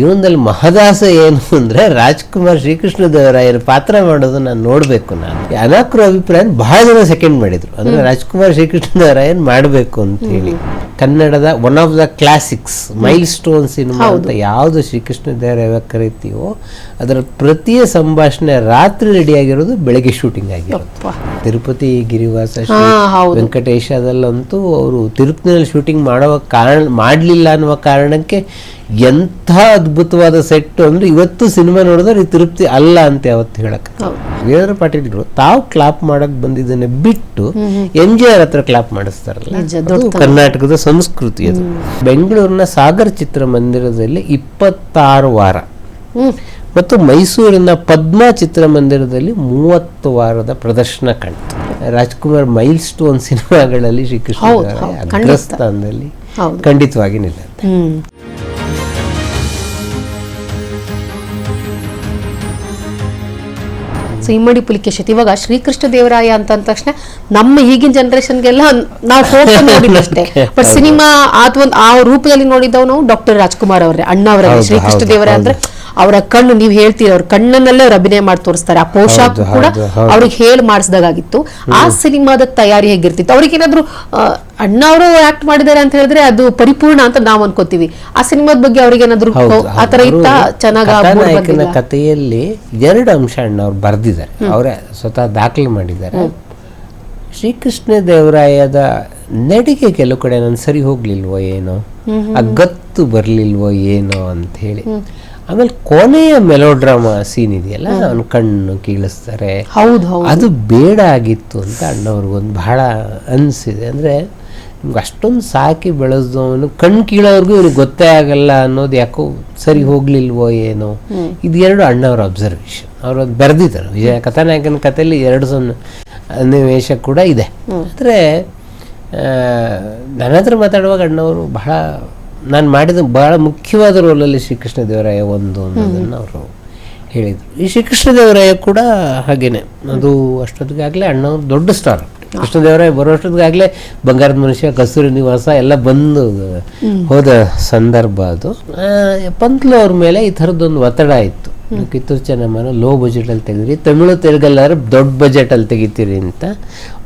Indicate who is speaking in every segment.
Speaker 1: ಜೀವನದಲ್ಲಿ ಮಹದಾಸ ಏನು ಅಂದ್ರೆ ರಾಜ್ಕುಮಾರ್ ಶ್ರೀಕೃಷ್ಣ ದೇವರಾಯರ ಪಾತ್ರ ಮಾಡೋದು ನಾನು ನೋಡ್ಬೇಕು ನಾನು. ಅನಾಕ್ರ ಅಭಿಪ್ರಾಯ ಬಹಳ ಜನ ಸೆಕೆಂಡ್ ಮಾಡಿದ್ರು. ಅಂದ್ರೆ ರಾಜ್ಕುಮಾರ್ ಶ್ರೀಕೃಷ್ಣ ದೇವರಾಯನ್ ಮಾಡಬೇಕು ಅಂತ ಹೇಳಿ. ಕನ್ನಡದ one of the classics milestone cinema ಅಂತ ಯಾವುದು ಶ್ರೀಕೃಷ್ಣ ದೇವರಾಯ ಕರಿತೀವೋ ಅದರ ಪ್ರತಿಯ ಸಂಭಾಷಣೆ ರಾತ್ರಿ ರೆಡಿ ಆಗಿರೋದು ಬೆಳಗ್ಗೆ ಶೂಟಿಂಗ್ ಆಗಿರೋದು. ತಿರುಪತಿ ಗಿರಿವಾಸ ವೆಂಕಟೇಶದಲ್ಲಂತೂ ಅವರು ತಿರುಪತಿನಲ್ಲಿ ಶೂಟಿಂಗ್ ಮಾಡುವ ಕಾರಣ ಮಾಡಲಿಲ್ಲ ಅನ್ನುವ ಕಾರಣಕ್ಕೆ ಎಂಥ ಅದ್ಭುತವಾದ ಸೆಟ್ ಅಂದ್ರೆ ಇವತ್ತು ಸಿನಿಮಾ ನೋಡಿದ್ರೆ ಈ ತೃಪ್ತಿ ಅಲ್ಲ ಅಂತ ಯಾವತ್ತು ಹೇಳಕ್. ವೀರೇಂದ್ರ ಪಾಟೀಲ್ರು ತಾವು ಕ್ಲಾಪ್ ಮಾಡಕ್ ಬಂದಿದ್ದನ್ನ ಬಿಟ್ಟು ಎಂ ಜಿ ಆರ್ ಹತ್ರ ಕ್ಲಾಪ್ ಮಾಡಿಸ್ತಾರಲ್ಲ? ಕರ್ನಾಟಕದ ಸಂಸ್ಕೃತಿ ಅದು. ಬೆಂಗಳೂರಿನ ಸಾಗರ್ ಚಿತ್ರಮಂದಿರದಲ್ಲಿ ಇಪ್ಪತ್ತಾರು ವಾರ. ಮತ್ತು ಮೈಸೂರಿನ ಪದ್ಮಾ ಚಿತ್ರಮಂದಿರದಲ್ಲಿ ಮೂವತ್ತು ವಾರದ ಪ್ರದರ್ಶನ ಕಾಣ್ತು ರಾಜ್ಕುಮಾರ್ ಮೈಲ್ ಸ್ಟೋನ್ ಸಿನಿಮಾಗಳಲ್ಲಿ ಶ್ರೀಕೃಷ್ಣ. ಅಗ್ರಸ್ಥಾನದಲ್ಲಿ ಖಂಡಿತವಾಗಿ ನಿಲ್ಲುತ್ತೆ.
Speaker 2: ಸೊ ಇಮ್ಮಡಿ ಪುಲಿಕೇಶತ್ ಇವಾಗ ಶ್ರೀಕೃಷ್ಣ ದೇವರಾಯ ಅಂತ ಅಂದ ತಕ್ಷಣ ನಮ್ಮ ಈಗಿನ ಜನರೇಷನ್ಗೆಲ್ಲ ನಾವು ಫೋಟೋ ಅಷ್ಟೇ. ಬಟ್ ಸಿನಿಮಾ ಆದ ಒಂದು ಆ ರೂಪದಲ್ಲಿ ನೋಡಿದ್ದವು ನಾವು ಡಾಕ್ಟರ್ ರಾಜ್ಕುಮಾರ್ ಅವರೇ ಅಣ್ಣ
Speaker 1: ಅವರ
Speaker 2: ಶ್ರೀಕೃಷ್ಣ ದೇವರಾಯ ಅಂದ್ರೆ ಅವರ ಕಣ್ಣು ನೀವು ಹೇಳ್ತೀರ ಅವ್ರ ಕಣ್ಣನ್ನಲ್ಲೇ ಅವ್ರು ಅಭಿನಯ ಮಾಡಿ ತೋರಿಸ್ತಾರೆ. ಆ ಪೋಷಾಕ್ ಕೂಡ. ಅವ್ರಿಗೆ ಹೇಳಿ ಮಾಡಿಸಿದಾಗಿತ್ತು ಆ ಸಿನಿಮಾದ ತಯಾರಿ ಹೇಗಿರ್ತಿತ್ತು? ಅವ್ರಿಗೇನಾದ್ರು ಏನಾದ್ರು ಅಣ್ಣ ಅವರು ಆಕ್ಟ್ ಮಾಡಿದ್ದಾರೆ ಅಂತ ಹೇಳಿದ್ರೆ ಅದು ಪರಿಪೂರ್ಣ ಅಂತ ನಾವು ಅನ್ಕೋತೀವಿ. ಆ ಸಿನಿಮಾದ ಬಗ್ಗೆ ಅವ್ರಿಗೇನಾದ್ರು
Speaker 1: ಏನಾದ್ರು
Speaker 2: ಆ ತರ
Speaker 1: ಅವರು
Speaker 2: ಇತ್ತ ಚೆನ್ನಾಗಿ
Speaker 1: ಕಥೆಯಲ್ಲಿ ಎರಡು ಅಂಶ ಅಣ್ಣ ಅವ್ರು ಬರ್ದಿದ್ದಾರೆ. ಅವರೇ ಸ್ವತಃ ದಾಖಲೆ ಮಾಡಿದ್ದಾರೆ. ಶ್ರೀಕೃಷ್ಣ ದೇವರಾಯದ ನಡಿಗೆ ಕೆಲವು ಕಡೆ ನಾನು ಸರಿ ಹೋಗ್ಲಿಲ್ವೋ ಏನೋ? ಆ ಗತ್ತು ಬರ್ಲಿಲ್ವೋ ಏನೋ ಅಂತ ಹೇಳಿ. ಆಮೇಲೆ ಕೊನೆಯ ಮೆಲೋಡ್ರಾಮಾ ಸೀನ್ ಇದೆಯಲ್ಲ? ಅವನು ಕಣ್ಣು ಕೀಳಿಸ್ತಾರೆ.
Speaker 2: ಹೌದು ಹೌದು.
Speaker 1: ಅದು ಬೇಡ ಆಗಿತ್ತು ಅಂತ ಅಣ್ಣವ್ರಿಗೊಂದು ಬಹಳ ಅನಿಸಿದೆ. ಅಂದರೆ ನಿಮ್ಗೆ ಅಷ್ಟೊಂದು ಸಾಕಿ ಬೆಳೆಸ್ದವನು ಕಣ್ಣು ಕೀಳೋರ್ಗೂ ಇವ್ರಿಗೆ ಗೊತ್ತೇ ಆಗಲ್ಲ ಅನ್ನೋದು ಯಾಕೋ ಸರಿ ಹೋಗ್ಲಿಲ್ವೋ ಏನೋ. ಇದು ಎರಡು ಅಣ್ಣವ್ರ ಅಬ್ಸರ್ವೇಷನ್ ಅವರು ಅದು ಬರೆದಿದ್ದಾರೆ ವಿಜಯ ಕಥಾನಾಯಕನ ಕಥೆಯಲ್ಲಿ ಎರಡು ಸಣ್ಣ ಸನ್ನಿವೇಶ ಕೂಡ ಇದೆ. ಆದರೆ ನನ್ನ ಹತ್ರ ಮಾತಾಡುವಾಗ ಅಣ್ಣವರು ಬಹಳ ನಾನು ಮಾಡಿದ ಬಹಳ ಮುಖ್ಯವಾದ ರೋಲಲ್ಲಿ ಶ್ರೀಕೃಷ್ಣ ದೇವರಾಯ ಒಂದು ಅನ್ನೋದನ್ನು ಅವರು ಹೇಳಿದರು. ಈ ಶ್ರೀಕೃಷ್ಣ ದೇವರಾಯ ಕೂಡ ಹಾಗೇನೆ. ಅದು ಅಷ್ಟೊತ್ತಿಗಾಗಲೇ ಅಣ್ಣವ್ರು ದೊಡ್ಡ ಸ್ಟಾರ್. ಕೃಷ್ಣ ಕೃಷ್ಣದೇವರಾಯ ಬರೋಷ್ಟೊತ್ತಿಗಾಗಲೇ ಬಂಗಾರದ ಮನುಷ್ಯ ಕಸ್ತೂರಿ ನಿವಾಸ ಎಲ್ಲ ಬಂದು ಹೋದ ಸಂದರ್ಭ ಅದು. ಪಂತ್ಲು ಅವ್ರ ಮೇಲೆ ಈ ಥರದ್ದೊಂದು ಒತ್ತಡ ಇತ್ತು. ಕಿತ್ತೂರು ಚೆನ್ನಮ್ಮನ ಲೋ ಬಜೆಟಲ್ಲಿ ತೆಗೆದ್ರಿ ತಮಿಳು ತೆಲುಗಲ್ಲಾದ್ರೆ ದೊಡ್ಡ ಬಜೆಟಲ್ಲಿ ತೆಗಿತೀರಿ ಅಂತ.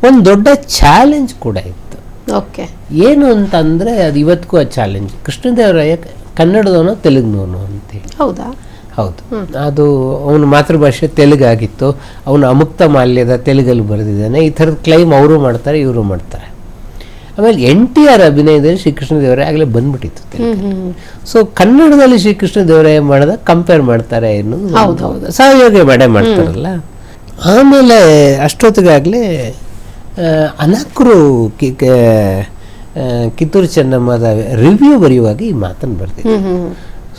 Speaker 1: ಒಂದು ದೊಡ್ಡ ಚಾಲೆಂಜ್ ಕೂಡ ಇತ್ತು.
Speaker 2: ಓಕೆ
Speaker 1: ಏನು ಅಂತಂದರೆ ಅದು ಇವತ್ತಿಗೂ ಆ ಚಾಲೆಂಜ್ ಕೃಷ್ಣದೇವರಾಯ ಕನ್ನಡದವನು ತೆಲುಗಿನವನು ಅಂತೇಳಿ
Speaker 2: ಹೌದಾ?
Speaker 1: ಹೌದು. ಅದು ಅವನ ಮಾತೃಭಾಷೆ ತೆಲುಗಾಗಿತ್ತು. ಅವನು ಅಮುಕ್ತ ಮಾಲ್ಯದ ತೆಲುಗಲ್ಲಿ ಬರೆದಿದ್ದಾನೆ. ಈ ಥರದ ಕ್ಲೈಮ್ ಅವರು ಮಾಡ್ತಾರೆ ಇವರು ಮಾಡ್ತಾರೆ. ಆಮೇಲೆ ಎನ್ ಟಿ ಆರ್ ಅಭಿನಯದಲ್ಲಿ ಶ್ರೀಕೃಷ್ಣ ದೇವರಾಯ ಆಗಲೇ ಬಂದ್ಬಿಟ್ಟಿತ್ತು ಸೊ ಕನ್ನಡದಲ್ಲಿ ಶ್ರೀಕೃಷ್ಣ ದೇವರಾಯ ಮಾಡಿದ ಕಂಪೇರ್ ಮಾಡ್ತಾರೆ ಏನು ಸಹಯೋಗ ಮಾಡೇ ಮಾಡ್ತಾರಲ್ಲ. ಆಮೇಲೆ ಅಷ್ಟೊತ್ತಿಗಾಗಲೇ ಅನಕ್ರು ಕಿತ್ತೂರು ಚೆನ್ನಮ್ಮದ ರಿವ್ಯೂ ಬರೆಯುವಾಗ ಈ ಮಾತನ್ನು ಬರ್ತಿದ್ದೆ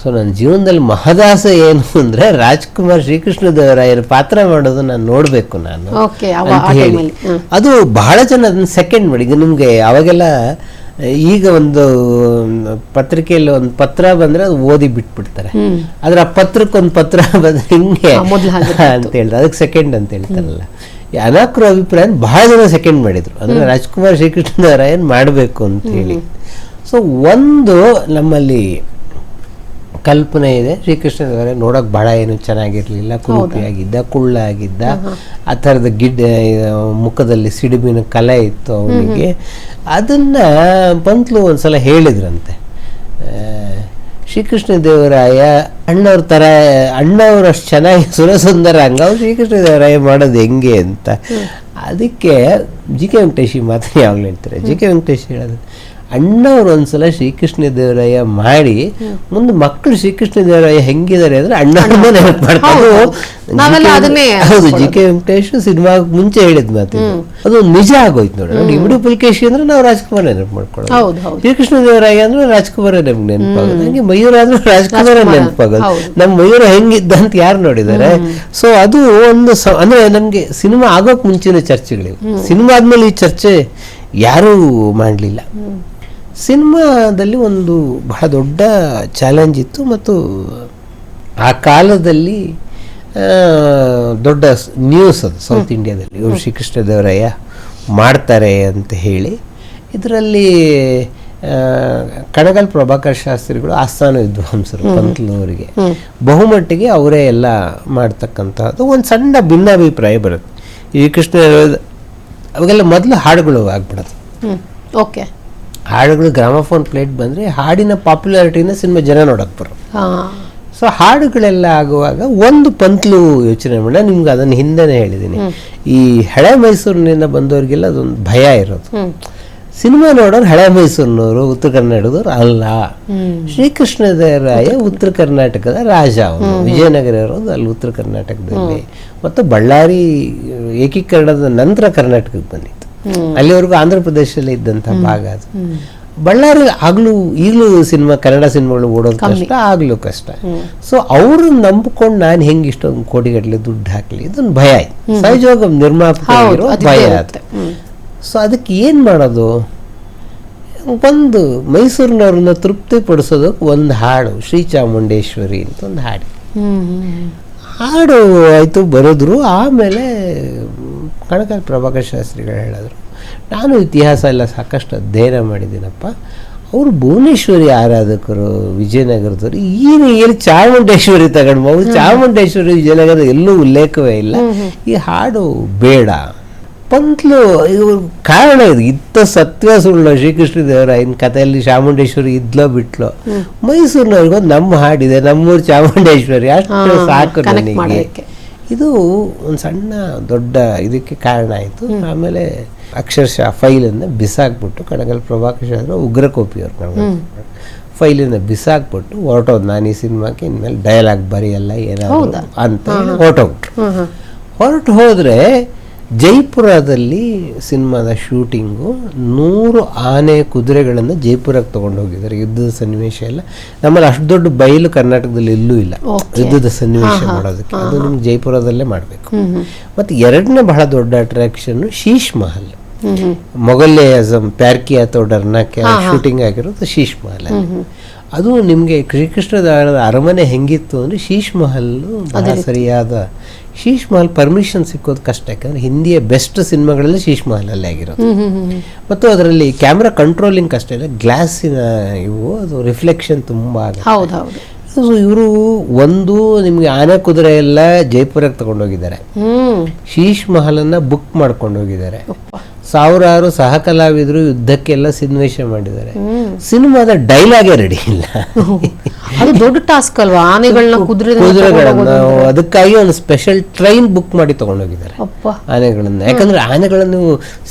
Speaker 1: ಸೊ ನನ್ನ ಜೀವನದಲ್ಲಿ ಮಹದಾಸ ಏನು ಅಂದ್ರೆ ರಾಜ್ಕುಮಾರ್ ಶ್ರೀಕೃಷ್ಣದೇವರಾಯರ ಪಾತ್ರ ಮಾಡೋದು ನಾನು ನೋಡಬೇಕು ನಾನು ಅಂತ ಹೇಳಿ. ಅದು ಬಹಳ ಜನ ಅದನ್ನ ಸೆಕೆಂಡ್ ಮಾಡಿ. ನಿಮಗೆ ಅವಾಗೆಲ್ಲ ಈಗ ಒಂದು ಪತ್ರಿಕೆಯಲ್ಲಿ ಒಂದು ಪತ್ರ ಬಂದ್ರೆ ಅದು ಓದಿ ಬಿಟ್ಬಿಡ್ತಾರೆ. ಆದ್ರೆ ಆ ಪತ್ರಕ್ಕೊಂದು ಪತ್ರ ಬಂದ್ರೆ ಹಿಂಗೆ ಅಂತ ಹೇಳಿದ್ರೆ ಅದಕ್ಕೆ ಸೆಕೆಂಡ್ ಅಂತ ಹೇಳ್ತಾರಲ್ಲ. ಅನಾಕ್ರ ಅಭಿಪ್ರಾಯನ ಬಹಳ ಜನ ಸೆಕೆಂಡ್ ಮಾಡಿದ್ರು. ಅಂದ್ರೆ ರಾಜ್ಕುಮಾರ್ ಶ್ರೀಕೃಷ್ಣ ಏನು ಮಾಡಬೇಕು ಅಂತ ಹೇಳಿ. ಸೊ ಒಂದು ನಮ್ಮಲ್ಲಿ ಕಲ್ಪನೆ ಇದೆ. ಶ್ರೀಕೃಷ್ಣ ದೇವರಾಯ ನೋಡೋಕೆ ಬಹಳ ಏನು ಚೆನ್ನಾಗಿರ್ಲಿಲ್ಲ. ಕುಳ್ಳ ಕುಳ್ಳಾಗಿದ್ದ. ಆ ಥರದ ಗಿಡ್ಡ ಮುಖದಲ್ಲಿ ಸಿಡುಬಿನ ಕಲೆ ಇತ್ತು ಅವನಿಗೆ. ಅದನ್ನ ಪಂತ್ಲು ಒಂದ್ಸಲ ಹೇಳಿದ್ರಂತೆ. ಆ, ಶ್ರೀಕೃಷ್ಣ ದೇವರಾಯ ಅಣ್ಣವ್ರ ಥರ ಅಣ್ಣವರಷ್ಟು ಅಷ್ಟು ಚೆನ್ನಾಗಿ ಸುರಸುಂದರ ಹಂಗ ಅವ್ರು ಶ್ರೀಕೃಷ್ಣ ದೇವರಾಯ ಮಾಡೋದು ಹೆಂಗೆ ಅಂತ. ಅದಕ್ಕೆ ಜಿ ಕೆ ವೆಂಕಟೇಶಿ ಮಾತ್ರ ಯಾವಾಗಲೂ ಹೇಳ್ತಾರೆ. ಜಿ ಕೆ ವೆಂಕಟೇಶ್ ಹೇಳೋದು ಅಣ್ಣವ್ರು ಒಂದ್ಸಲ ಶ್ರೀಕೃಷ್ಣ ದೇವರಾಯ ಮಾಡಿ ಮುಂದೆ ಮಕ್ಕಳು ಶ್ರೀಕೃಷ್ಣ ದೇವರಾಯ ಹೆಂಗಿದ್ದಾರೆ ಅಂದ್ರೆ ಅಣ್ಣ ನೆನಪು ಮಾಡ್ತಾರೆ.
Speaker 2: ಹೌದು,
Speaker 1: ಜಿ ಕೆ ವೆಂಕಟೇಶ್ ಸಿನಿಮಾ ಮುಂಚೆ ಹೇಳಿದ್ ಮಾತು ಅದು ನಿಜ ಆಗೋಯ್ತು ನೋಡಿ. ನೋಡಿ ಪುಲಿಕೇಶಿ ಅಂದ್ರೆ ನಾವು ರಾಜ್ಕುಮಾರ್ ನೆನಪು ಮಾಡ್ಕೊಳ್ಳೋದು. ಶ್ರೀಕೃಷ್ಣ ದೇವರಾಯ ಅಂದ್ರೆ ರಾಜ್ಕುಮಾರ ನಮ್ಗೆ ನೆನಪಾಗೋದು. ಹಂಗೆ ಮಯೂರ ಅಂದ್ರೆ ರಾಜ್ಕುಮಾರ ನೆನಪಾಗೋದು. ನಮ್ಮ ಮಯೂರ ಹೆಂಗಿದ್ದ ಅಂತ ಯಾರು ನೋಡಿದ್ದಾರೆ ಸೊ ಅದು ಒಂದು ಅಂದ್ರೆ ನಮ್ಗೆ ಸಿನಿಮಾ ಆಗೋಕ್ ಮುಂಚಿನ ಚರ್ಚೆಗಳಿವೆ. ಸಿನಿಮಾ ಆದ್ಮೇಲೆ ಈ ಚರ್ಚೆ ಯಾರೂ ಮಾಡಲಿಲ್ಲ. ಸಿನಿಮಾದಲ್ಲಿ ಒಂದು ಬಹಳ ದೊಡ್ಡ ಚಾಲೆಂಜ್ ಇತ್ತು ಮತ್ತು ಆ ಕಾಲದಲ್ಲಿ ದೊಡ್ಡ ನ್ಯೂಸ್ ಅದು ಸೌತ್ ಇಂಡಿಯಾದಲ್ಲಿ ಇವರು ಶ್ರೀಕೃಷ್ಣ ದೇವರಯ್ಯ ಮಾಡ್ತಾರೆ ಅಂತ ಹೇಳಿ ಇದರಲ್ಲಿ ಕಣಗಲ್ ಪ್ರಭಾಕರ್ ಶಾಸ್ತ್ರಿಗಳು ಆಸ್ಥಾನ ವಿದ್ವಾಂಸರು ಪಂತ್ಲವರಿಗೆ ಬಹುಮಟ್ಟಿಗೆ ಅವರೇ ಎಲ್ಲ ಮಾಡ್ತಕ್ಕಂಥದ್ದು ಒಂದು ಸಣ್ಣ ಭಿನ್ನಾಭಿಪ್ರಾಯ ಬರುತ್ತೆ. ಈ ಕೃಷ್ಣ ಅವಾಗೆಲ್ಲ ಮೊದಲು ಹಾಡುಗಳು
Speaker 2: ಆಗ್ಬಿಡುತ್ತೆ ಓಕೆ.
Speaker 1: ಹಾಡುಗಳು ಗ್ರಾಮಫೋನ್ ಪ್ಲೇಟ್ ಬಂದರೆ ಹಾಡಿನ ಪಾಪ್ಯುಲಾರಿಟಿನ ಸಿನಿಮಾ ಜನ ನೋಡಕ್ಕೆ ಬರೋ.
Speaker 2: ಹಾ.
Speaker 1: ಸೊ ಹಾಡುಗಳೆಲ್ಲ ಆಗುವಾಗ ಒಂದು ಪಂತ್ಲು ಯೋಚನೆ ಮಾಡ. ನಿಮ್ಗೆ ಅದನ್ನು ಹಿಂದೆನೇ ಹೇಳಿದ್ದೀನಿ ಈ ಹಳೆ ಮೈಸೂರಿನಿಂದ ಬಂದವರಿಗೆಲ್ಲ ಅದೊಂದು ಭಯ ಇರೋದು. ಸಿನಿಮಾ ನೋಡೋರು ಹಳೆ ಮೈಸೂರಿನವರು ಉತ್ತರ ಕರ್ನಾಟಕದವ್ರು ಅಲ್ಲ.
Speaker 2: ಶ್ರೀಕೃಷ್ಣದೇವರಾಯ
Speaker 1: ಶ್ರೀಕೃಷ್ಣ ದೇವರಾಯ ಉತ್ತರ ಕರ್ನಾಟಕದ ರಾಜ ಅವನು. ವಿಜಯನಗರ ಇರೋದು ಅಲ್ಲಿ ಉತ್ತರ ಕರ್ನಾಟಕದಲ್ಲಿ. ಮತ್ತು ಬಳ್ಳಾರಿ ಏಕೀಕರಣದ ನಂತರ ಕರ್ನಾಟಕಕ್ಕೆ ಬಂದಿತ್ತು ಅಲ್ಲಿವರೆಗೂ ಆಂಧ್ರ ಪ್ರದೇಶದಲ್ಲಿ ಇದ್ದಂಥ ಭಾಗ ಅದು. ಬಳ್ಳಾರಿ ಆಗ್ಲೂ ಈಗಲೂ ಸಿನಿಮಾ ಕನ್ನಡ ಸಿನಿಮಾಗಳು ಓಡೋದು ಕಷ್ಟ ಆಗ್ಲೂ ಕಷ್ಟ. ಸೊ ಅವರು ನಂಬ್ಕೊಂಡು ನಾನು ಹೆಂಗೆ ಇಷ್ಟೊಂದು ಕೋಟಿಗಟ್ಟಲೆ ದುಡ್ಡು ಹಾಕಲಿ ಇದೊಂದು ಭಯ ಆಯ್ತು. ಸಹಜವಾಗಿ ಒಬ್ಬ ನಿರ್ಮಾಪಕ ಭಯ ಆಯ್ತು. ಸೊ ಅದಕ್ಕೆ ಏನು ಮಾಡೋದು? ಒಂದು ಮೈಸೂರಿನವ್ರನ್ನ ತೃಪ್ತಿ ಪಡಿಸೋದಕ್ಕೆ ಒಂದು ಹಾಡು ಶ್ರೀ ಚಾಮುಂಡೇಶ್ವರಿ ಅಂತ ಒಂದು ಹಾಡು. ಹಾಡು ಆಯಿತು ಬರೆದ್ರು ಆಮೇಲೆ ಕಣಕಲ್ ಪ್ರಭಾಕರ್ ಶಾಸ್ತ್ರಿಗಳು ಹೇಳಿದ್ರು ನಾನು ಇತಿಹಾಸ ಎಲ್ಲ ಸಾಕಷ್ಟು ಅಧ್ಯಯನ ಮಾಡಿದ್ದೀನಪ್ಪ. ಅವರು ಭುವನೇಶ್ವರಿ ಆರಾಧಕರು ವಿಜಯನಗರದವರು ಏನು ಏನು ಚಾಮುಂಡೇಶ್ವರಿ ತಗೊಂಡು ಅವ್ರು ಚಾಮುಂಡೇಶ್ವರಿ ವಿಜಯನಗರ ಎಲ್ಲೂ ಉಲ್ಲೇಖವೇ ಇಲ್ಲ. ಈ ಹಾಡು ಬೇಡ. ಪಂತ್ಲು ಇವ್ರ ಕಾರಣ ಇದು. ಇತ್ತ ಸತ್ಯ ಸುಳ್ಳು ಶ್ರೀಕೃಷ್ಣ ಇನ್ ಕಥೆಯಲ್ಲಿ ಚಾಮುಂಡೇಶ್ವರಿ ಇದ್ಲೋ ಬಿಟ್ಲೋ. ಮೈಸೂರಿನವ್ರಿಗೊಂದು ನಮ್ಮ ಹಾಡಿದೆ ನಮ್ಮೂರು ಚಾಮುಂಡೇಶ್ವರಿ. ಅಷ್ಟು ಸಾಕು ನನಗೆ. ಇದು ಒಂದು ಸಣ್ಣ ದೊಡ್ಡ ಇದಕ್ಕೆ ಕಾರಣ ಆಯಿತು. ಆಮೇಲೆ ಅಕ್ಷರಶಃ ಫೈಲನ್ನು ಬಿಸಾಕ್ಬಿಟ್ಟು ಕಣಗಲ್ ಪ್ರಭಾಕರ್ ಉಗ್ರ ಉಗ್ರಕೋಪಿಯವ್ರು ಕಣಗಲ್ ಫೈಲನ್ನು ಬಿಸಾಕ್ಬಿಟ್ಟು ಹೊರಟೋದು ನಾನು ಈ ಸಿನಿಮಾಕ್ಕೆ ಇನ್ಮೇಲೆ ಡೈಲಾಗ್ ಬರೆಯಲ್ಲ ಏನಾದರೂ ಅಂತ ಹೊರಟೋಗ್ಬಿಟ್ರು. ಹೊರಟು ಹೋದರೆ ಜೈಪುರದಲ್ಲಿ ಸಿನಿಮಾದ ಶೂಟಿಂಗು ನೂರು ಆನೆ ಕುದುರೆಗಳನ್ನು ಜೈಪುರಕ್ಕೆ ತೊಗೊಂಡು ಹೋಗಿದ್ದಾರೆ. ಯುದ್ಧದ ಸನ್ನಿವೇಶ ಎಲ್ಲ. ನಮ್ಮಲ್ಲಿ ಅಷ್ಟು ದೊಡ್ಡ ಬಯಲು ಕರ್ನಾಟಕದಲ್ಲಿ ಎಲ್ಲೂ ಇಲ್ಲ. ಯುದ್ಧದ ಸನ್ನಿವೇಶ ಮಾಡೋದಕ್ಕೆ. ಅದು ನಿಮ್ಗೆ ಜೈಪುರದಲ್ಲೇ ಮಾಡಬೇಕು. ಮತ್ತು ಎರಡನೇ ಬಹಳ ದೊಡ್ಡ ಅಟ್ರಾಕ್ಷನ್ ಶೀಶ್ ಮಹಲ್. ಮೊಘಲ್ಯ ಅಜಮ್ ಪ್ಯಾರ್ಕಿ ಅಥವಾ ಡರ್ನಾಕ್ಕೆ ಶೂಟಿಂಗ್ ಆಗಿರೋದು ಶೀಶ್ ಮಹಲ್. ಅದು ನಿಮಗೆ ಶ್ರೀಕೃಷ್ಣದ ಅರಮನೆ ಹೆಂಗಿತ್ತು ಅಂದರೆ ಶೀಶ್ ಮಹಲ್ ಬಹಳ ಸರಿಯಾದ ಶೀಶ್ ಮಹಲ್ ಪರ್ಮಿಷನ್ ಸಿಕ್ಕೋದು ಕಷ್ಟ ಯಾಕಂದ್ರೆ ಹಿಂದಿಯ ಬೆಸ್ಟ್ ಸಿನಿಮಾಗಳಲ್ಲಿ ಶೀಶ್ ಮಹಲಲ್ಲೇ ಆಗಿರೋದು. ಮತ್ತು ಅದರಲ್ಲಿ ಕ್ಯಾಮ್ರಾ ಕಂಟ್ರೋಲಿಂಗ್ ಕಷ್ಟ ಇಲ್ಲ ಗ್ಲಾಸಿನ ಇವು ಅದು ರಿಫ್ಲೆಕ್ಷನ್ ತುಂಬ ಆಗುತ್ತೆ.
Speaker 2: ಹೌದು ಹೌದು.
Speaker 1: ಸೊ ಇವರು ಒಂದು ನಿಮಗೆ ಆನೆ ಕುದುರೆ ಎಲ್ಲ ಜೈಪುರಕ್ಕೆ ತಗೊಂಡೋಗಿದ್ದಾರೆ. ಶೀಶ್ ಮಹಲನ್ನ ಬುಕ್ ಮಾಡ್ಕೊಂಡು ಹೋಗಿದ್ದಾರೆ ಸಾವಿರಾರು ಸಹ ಕಲಾವಿದರು ಯುದ್ಧಕ್ಕೆಲ್ಲ ಸನ್ನಿವೇಶ ಮಾಡಿದ್ದಾರೆ. ಸಿನಿಮಾದ ಡೈಲಾಗೇ ರೆಡಿ ಇಲ್ಲ.
Speaker 2: ಅದು ದೊಡ್ಡ ಟಾಸ್ಕ್ ಅಲ್ವಾ? ಆನೆಗಳನ್ನ ಕುದುರೆ
Speaker 1: ಕುದುರೆಗಳನ್ನ ಅದಕ್ಕಾಗಿ ಒಂದು ಸ್ಪೆಷಲ್ ಟ್ರೈನ್ ಬುಕ್ ಮಾಡಿ ತಗೊಂಡೋಗಿದ್ದಾರೆ. ಆನೆಗಳನ್ನ. ಯಾಕಂದ್ರೆ ಆನೆಗಳನ್ನು